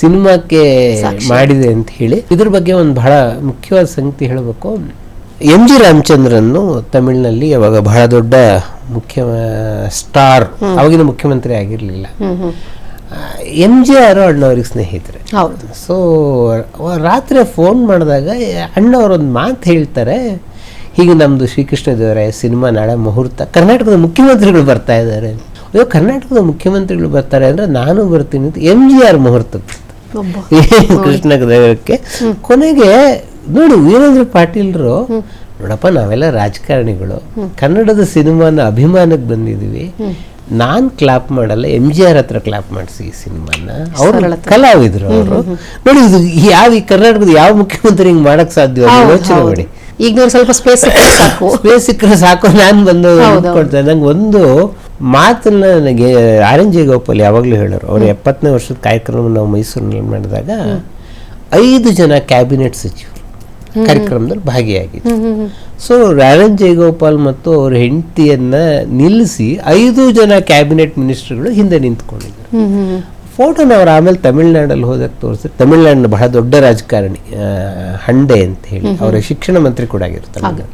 Speaker 1: ಸಿನಿಮಾಕ್ಕೆ ಮಾಡಿದೆ ಅಂತ ಹೇಳಿ ಇದ್ರ ಬಗ್ಗೆ ಒಂದು ಬಹಳ ಮುಖ್ಯವಾದ ಸಂಗತಿ ಹೇಳಬೇಕು. ಎಂ ಜಿ ರಾಮಚಂದ್ರನ್ನು ತಮಿಳಿನಲ್ಲಿ ಅವಾಗ ಬಹಳ ದೊಡ್ಡ ಮುಖ್ಯ ಸ್ಟಾರ್ ಅವಾಗಿನ ಮುಖ್ಯಮಂತ್ರಿ ಆಗಿರಲಿಲ್ಲ.
Speaker 2: Hmm hmm
Speaker 1: M G R ಅಣ್ಣವ್ರಿಗೆ ಸ್ನೇಹಿತರೆ.
Speaker 2: ಹೌದು.
Speaker 1: ಸೊ ರಾತ್ರಿ ಫೋನ್ ಮಾಡಿದಾಗ ಅಣ್ಣವರೊಂದು ಮಾತು ಹೇಳ್ತಾರೆ ಹೀಗೆ ನಮ್ಮದು ಶ್ರೀಕೃಷ್ಣ ದೇವರಾಯ ಸಿನಿಮಾ ನಾಳೆ ಮುಹೂರ್ತ ಕರ್ನಾಟಕದ ಮುಖ್ಯಮಂತ್ರಿಗಳು ಬರ್ತಾ ಇದ್ದಾರೆ. ಅಯ್ಯೋ ಕರ್ನಾಟಕದ ಮುಖ್ಯಮಂತ್ರಿಗಳು ಬರ್ತಾರೆ ಅಂದರೆ ನಾನು ಬರ್ತೀನಿ ಅಂತ ಎಂ ಜಿ ಆರ್ ಮುಹೂರ್ತಕ್ಕೆ
Speaker 2: ಒಬ್ಬ
Speaker 1: ಕೃಷ್ಣ ದೇವಕ್ಕೆ ಕೊನೆಗೆ ನೋಡಿ ವೀರೇಂದ್ರ ಪಾಟೀಲ್ರು ನೋಡಪ್ಪ ನಾವೆಲ್ಲ ರಾಜಕಾರಣಿಗಳು. ಕನ್ನಡದ ಸಿನಿಮಾನ ಅಭಿಮಾನಕ್ಕೆ ಬಂದಿದ್ದೀವಿ. ನಾನ್ ಕ್ಲಾಪ್ ಮಾಡಲ್ಲ ಎಂ ಜಿ ಆರ್ ಹತ್ರ ಕ್ಲಾಪ್ ಮಾಡಿಸಿ ಈ ಸಿನಿಮಾನ. ಅವರು ಕಲಾವಿದ್ರು ಅವರು. ನೋಡಿ ಇದು ಯಾವ ಈ ಕರ್ನಾಟಕದ ಯಾವ ಮುಖ್ಯಮಂತ್ರಿ ಹಿಂಗ್ ಮಾಡಕ್ ಸಾಧ್ಯ ಯೋಚನೆ ಮಾಡಿ.
Speaker 2: ಈಗ ನೋಡಿ ಸ್ವಲ್ಪ ಸ್ಪೇಸ್ ಸಾಕು.
Speaker 1: ಸ್ಪೇಸ್ ಸಿಕ್ಕರೆ ಸಾಕು ನಾನು ಬಂದು ಕೊಡ್ತೇನೆ ನಂಗೆ ಒಂದು ಮಾತನ್ನ ನನಗೆ ಆರ್ ಎನ್ ಜಿ ಗೋಪಾಲ್ ಯಾವಾಗಲೂ ಹೇಳೋರು. ಅವ್ರ ಎಪ್ಪತ್ತನೇ ವರ್ಷದ ಕಾರ್ಯಕ್ರಮ ನಾವು ಮೈಸೂರಿನಲ್ಲಿ ಮಾಡಿದಾಗ ಐದು ಜನ ಕ್ಯಾಬಿನೆಟ್ ಸಚಿವರು. ಕಾರ್ಯಕ್ರಮದಲ್ಲಿ
Speaker 2: ಭಾಗಿಯಾಗಿದೆ
Speaker 1: ಸೊ ರಾಣನ್ ಜಯಗೋಪಾಲ್ ಮತ್ತು ಅವರ ಹೆಂಡತಿಯನ್ನ ನಿಲ್ಲಿಸಿ ಐದು ಜನ ಕ್ಯಾಬಿನೆಟ್ ಮಿನಿಸ್ಟರ್ಗಳು ಹಿಂದೆ ನಿಂತ್ಕೊಂಡಿದ್ರು. ಫೋಟೋನ ಅವ್ರು ಆಮೇಲೆ ತಮಿಳ್ನಾಡಲ್ಲಿ ಹೋದಾಗ ತೋರಿಸಿ ತಮಿಳ್ನಾಡಿನ ಬಹಳ ದೊಡ್ಡ ರಾಜಕಾರಣಿ ಹಂಡೆ ಅಂತ ಹೇಳಿ. ಅವರ ಶಿಕ್ಷಣ ಮಂತ್ರಿ ಕೂಡ ಆಗಿರು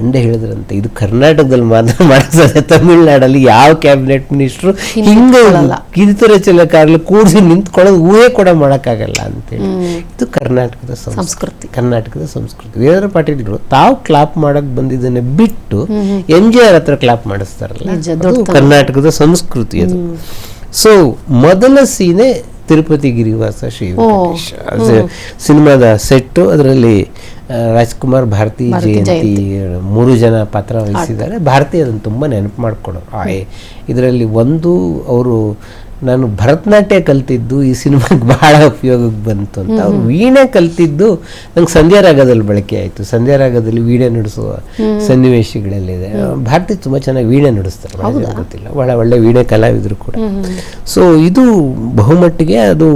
Speaker 1: ಹಂಡೆ ಹೇಳಿದ್ರಂತೆ ಇದು ಕರ್ನಾಟಕದಲ್ಲಿ ಮಾತ್ರ ಮಾಡ್ತಾರೆ ತಮಿಳ್ನಾಡಲ್ಲಿ ಯಾವ ಕ್ಯಾಬಿನೆಟ್ ಮಿನಿಸ್ಟ್ರು ಹಿಂಗೆ ಕಿರಿತರ ಚಲಕಾರಲ್ಲಿ ಕೂಡಿಸಿ ನಿಂತ್ಕೊಳ್ಳೋದು ಊಹೆ ಕೂಡ ಮಾಡೋಕ್ಕಾಗಲ್ಲ ಅಂತೇಳಿ. ಇದು ಕರ್ನಾಟಕದ ಸಂಸ್ಕೃತಿ
Speaker 2: ಸಂಸ್ಕೃತಿ.
Speaker 1: ಕರ್ನಾಟಕದ ಸಂಸ್ಕೃತಿ. ವೀರೇಂದ್ರ ಪಾಟೀಲ್ಗಳು ತಾವು ಕ್ಲಾಪ್ ಮಾಡಕ್ ಬಂದಿದ್ದನ್ನು ಬಿಟ್ಟು ಎಂ ಜಿ ಆರ್ ಹತ್ರ ಕ್ಲಾಪ್ ಮಾಡಿಸ್ತಾರಲ್ಲ ಕರ್ನಾಟಕದ ಸಂಸ್ಕೃತಿ ಅದು. ಸೊ ಮೊದಲ ಸೀನೆ ತಿರುಪತಿ ಗಿರಿವಾಸ ಶ್ರೀ ಸಿನಿಮಾದ ಸೆಟ್ಟು ಅದರಲ್ಲಿ ರಾಜ್ಕುಮಾರ್ ಭಾರತಿ ಜಯಂತಿ ಮೂರು ಜನ ಪಾತ್ರ ವಹಿಸಿದ್ದಾರೆ. ಭಾರತಿ ಅದನ್ನು ತುಂಬ ನೆನಪು ಮಾಡಿಕೊಡೋರು ಇದರಲ್ಲಿ ಒಂದು ಅವರು ನಾನು ಭರತನಾಟ್ಯ ಕಲ್ತಿದ್ದು ಈ ಸಿನಿಮಾಗೆ ಬಹಳ ಉಪಯೋಗಕ್ಕೆ ಬಂತು ಅಂತ. ಅವ್ರು ವೀಣೆ ಕಲ್ತಿದ್ದು ನಂಗೆ ಸಂಧ್ಯಾ ರಾಗದಲ್ಲಿ ಬಳಕೆ ಆಯಿತು. ಸಂಧ್ಯಾ ರಾಗದಲ್ಲಿ ವೀಣೆ ನುಡಿಸುವ ಸನ್ನಿವೇಶಗಳಲ್ಲಿದೆ. ಭಾರತಿ ತುಂಬ ಚೆನ್ನಾಗಿ ವೀಣೆ ನಡೆಸ್ತಾರೆ. ಗೊತ್ತಿಲ್ಲ. ಭಾಳ ಒಳ್ಳೆ ವೀಣೆ ಕಲಾವಿದರು ಕೂಡ. ಸೊ ಇದು ಬಹುಮಟ್ಟಿಗೆ ಅದು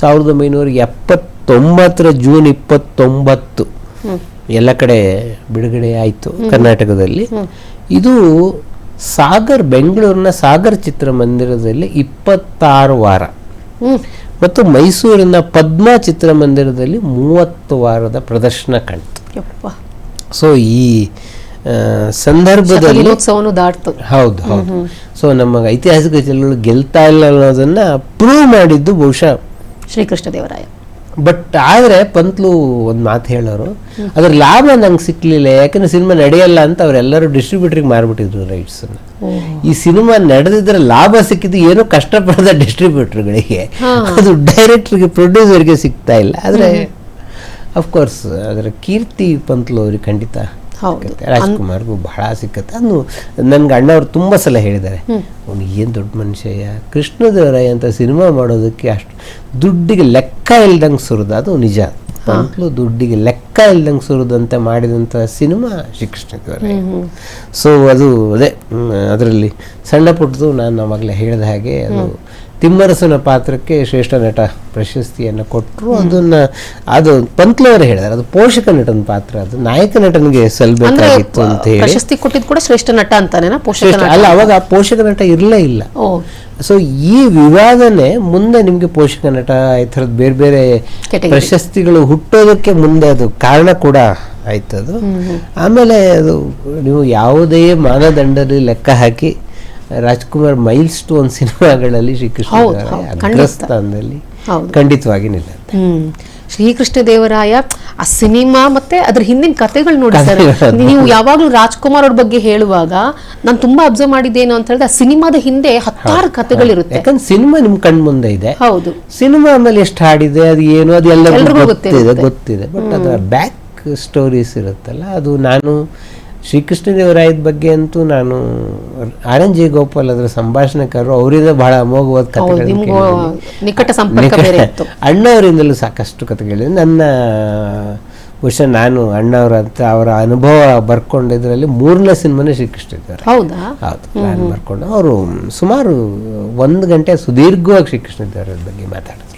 Speaker 1: ಸಾವಿರದ ಒಂಬೈನೂರ ಎಪ್ಪತ್ತೊಂಬತ್ತರ ಜೂನ್ ಇಪ್ಪತ್ತೊಂಬತ್ತು ಎಲ್ಲ ಕಡೆ ಬಿಡುಗಡೆ ಆಯಿತು ಕರ್ನಾಟಕದಲ್ಲಿ. ಇದು ಸಾಗರ್ ಬೆಂಗಳೂರಿನ ಸಾಗರ್ ಚಿತ್ರಮಂದಿರದಲ್ಲಿ ಇಪ್ಪತ್ತಾರು ವಾರ. ಮತ್ತು ಮೈಸೂರಿನ ಪದ್ಮ ಚಿತ್ರಮಂದಿರದಲ್ಲಿ ಮೂವತ್ತು ವಾರದ ಪ್ರದರ್ಶನ ಕಾಣ್ತು
Speaker 2: ಯಪ್ಪ.
Speaker 1: ಸೊ ಈ ಸಂದರ್ಭದಲ್ಲಿ
Speaker 2: ದಾಟ್ತು.
Speaker 1: ಹೌದು ಹೌದು. ಸೊ ನಮ್ಮ ಐತಿಹಾಸಿಕ ಜಿಲ್ಲೆಗಳು ಗೆಲ್ತಾ ಇಲ್ಲ ಅನ್ನೋದನ್ನ ಪ್ರೂವ್ ಮಾಡಿದ್ದು ಬಹುಶಃ
Speaker 2: ಶ್ರೀಕೃಷ್ಣ ದೇವರಾಯ.
Speaker 1: ಬಟ್ ಆದರೆ ಪಂತ್ಲು ಒಂದು ಮಾತು ಹೇಳೋರು ಅದ್ರ ಲಾಭ ನಂಗೆ ಸಿಕ್ಕಲಿಲ್ಲ ಯಾಕಂದ್ರೆ ಸಿನಿಮಾ ನಡೆಯಲ್ಲ ಅಂತ ಅವರೆಲ್ಲರೂ ಡಿಸ್ಟ್ರಿಬ್ಯೂಟ್ರಿಗೆ ಮಾರ್ಬಿಟ್ಟಿದ್ರು ರೈಟ್ಸನ್ನು ಈ ಸಿನಿಮಾ ನಡೆದಿದ್ರೆ ಲಾಭ ಸಿಕ್ಕಿದ್ದು ಏನೋ ಕಷ್ಟಪಡದ ಡಿಸ್ಟ್ರಿಬ್ಯೂಟರ್ಗಳಿಗೆ ಅದು ಡೈರೆಕ್ಟ್ರಿಗೆ ಪ್ರೊಡ್ಯೂಸರ್ಗೆ ಸಿಗ್ತಾ ಇಲ್ಲ. ಆದರೆ ಅಫ್ಕೋರ್ಸ್ ಅದರ ಕೀರ್ತಿ ಪಂತ್ಲು ಅವ್ರಿಗೆ ಖಂಡಿತ. ಸಿಕ್ಕತ್ತೆ. ರಾಜ್ಕುಮಾರ್ಗೂ ಬಹಳ ಸಿಕ್ಕತ್ತೆ. ಅದು ನನ್ಗೆ ಅಣ್ಣವ್ರು ತುಂಬ ಸಲ ಹೇಳಿದ್ದಾರೆ ಅವನು ಏನು ದೊಡ್ಡ ಮನುಷ್ಯ ಕೃಷ್ಣದೇವರಾಯ ಅಂತ ಸಿನಿಮಾ ಮಾಡೋದಕ್ಕೆ ಅಷ್ಟು ದುಡ್ಡಿಗೆ ಲೆಕ್ಕ ಇಲ್ದಂಗೆ ಸುರಿದ ಅದು ನಿಜ. ಮಕ್ಕಳು ದುಡ್ಡಿಗೆ ಲೆಕ್ಕ ಇಲ್ದಂಗೆ ಸುರಿದಂತೆ ಮಾಡಿದಂಥ ಸಿನಿಮಾ ಶ್ರೀಕೃಷ್ಣದೇವರಾಯ. ಸೊ ಅದು ಅದೇ ಅದರಲ್ಲಿ ಸಣ್ಣ ಪುಟ್ಟದು ನಾನು ಅವಾಗಲೇ ಹೇಳಿದ ಹಾಗೆ ಅದು ತಿಮ್ಮರಸನ ಪಾತ್ರಕ್ಕೆ ಶ್ರೇಷ್ಠ ನಟ ಪ್ರಶಸ್ತಿಯನ್ನು ಕೊಟ್ಟರು ಅದನ್ನ ಅದು ಪಂತ್ಲವರು ಹೇಳಿದಾರೆ. ಅದು ಪೋಷಕ ನಟನ ಪಾತ್ರ. ಅದು ನಾಯಕ ನಟನಿಗೆ ಸಲ್ಬೇಕಾಗಿತ್ತು ಅಂತ ಹೇಳಿ.
Speaker 2: ಪ್ರಶಸ್ತಿ ಕೊಟ್ಟಿದ್ದು ಕೂಡ ಶ್ರೇಷ್ಠ ನಟ ಅಂತಾನೇನಾ ಪೋಷಕ
Speaker 1: ಅಲ್ಲ ಅವಾಗ ಪೋಷಕ ನಟ ಇರಲೇ ಇಲ್ಲ. ಸೊ ಈ ವಿವಾದನೆ ಮುಂದೆ ನಿಮಗೆ ಪೋಷಕ ನಟ ಈ ಥರದ್ದು ಬೇರೆ ಬೇರೆ ಪ್ರಶಸ್ತಿಗಳು ಹುಟ್ಟೋದಕ್ಕೆ ಮುಂದೆ ಅದು ಕಾರಣ ಕೂಡ ಆಯ್ತದು. ಅದು ಆಮೇಲೆ ಅದು ನೀವು ಯಾವುದೇ ಮಾನದಂಡದಲ್ಲಿ ಲೆಕ್ಕ ಹಾಕಿ ರಾಜ್ಕುಮಾರ್ ಮೈಲ್ ಸ್ಟೋನ್ ಸಿನಿಮಾಗಳಲ್ಲಿ ಶ್ರೀಕೃಷ್ಣ
Speaker 2: ಹೌದು,
Speaker 1: ದೇವರಾಯ
Speaker 2: ಹೌದು, ಖಂಡಿತ.
Speaker 1: ಅಗ್ರಸ್ಥಾನದಲ್ಲಿ
Speaker 2: ಹೌದು.
Speaker 1: ಖಂಡಿತವಾಗಿ ನಿಲ್ಲುತ್ತೆ.
Speaker 2: ಶ್ರೀಕೃಷ್ಣ ದೇವರಾಯ ಆ ಸಿನಿಮಾ ಮತ್ತೆ ಅದ್ರ ಹಿಂದಿನ ಕಥೆಗಳು ನೋಡಿ ಸರ್. ನೀವು ಯಾವಾಗ್ಲೂ ರಾಜ್ಕುಮಾರ್ ಅವ್ರ ಬಗ್ಗೆ ಹೇಳುವಾಗ ನಾನು ತುಂಬಾ ಅಬ್ಸರ್ವ್ ಮಾಡಿದ್ದೇನು ಅಂತ ಹೇಳಿದ್ರೆ ಆ ಸಿನಿಮಾದ ಹಿಂದೆ ಹತ್ತಾರು ಕಥೆಗಳಿರುತ್ತೆ.
Speaker 1: ಯಾಕಂದ್ರೆ ಸಿನಿಮಾ ನಿಮ್ ಕಣ್ ಮುಂದೆ ಇದೆ.
Speaker 2: ಹೌದು.
Speaker 1: ಸಿನಿಮಾ ಆಮೇಲೆ ಎಷ್ಟು ಹಾಡಿದೆ ಅದು ಏನು ಅದು ಎಲ್ಲರಿಗೂ ಗೊತ್ತಿದೆ ಗೊತ್ತಿದೆ. ಬಟ್ ಅದರ ಬ್ಯಾಕ್ ಸ್ಟೋರೀಸ್ ಇರುತ್ತಲ್ಲ ಅದು ನಾನು ಶ್ರೀಕೃಷ್ಣ ದೇವರಾಯದ ಬಗ್ಗೆ ಅಂತೂ ನಾನು ಆರ್ ಎನ್ ಜೆ ಗೋಪಾಲ್ ಅದರ ಸಂಭಾಷಣೆಕಾರರು ಅವರಿಂದ ಬಹಳ ಅಮೋಘವಾದ
Speaker 2: ಇತ್ತು.
Speaker 1: ಅಣ್ಣವರಿಂದಲೂ ಸಾಕಷ್ಟು ಕಥೆಗಳಿದೆ. ನನ್ನ ಬಹುಶಃ ನಾನು ಅಣ್ಣವ್ರ ಅಂತ ಅವರ ಅನುಭವ ಬರ್ಕೊಂಡಿದ್ರಲ್ಲಿ ಮೂರನೇ ಸಿನಿಮಾನೇ ಶ್ರೀಕೃಷ್ಣ ದೇವರಾಯ
Speaker 2: ಹೌದಾ?
Speaker 1: ಹೌದು ಪ್ಲಾನ್ ಬರ್ಕೊಂಡು ಅವರು ಸುಮಾರು ಒಂದು ಗಂಟೆ ಸುದೀರ್ಘವಾಗಿ ಶ್ರೀಕೃಷ್ಣದೇವರ ಬಗ್ಗೆ ಮಾತಾಡಿದ್ರು.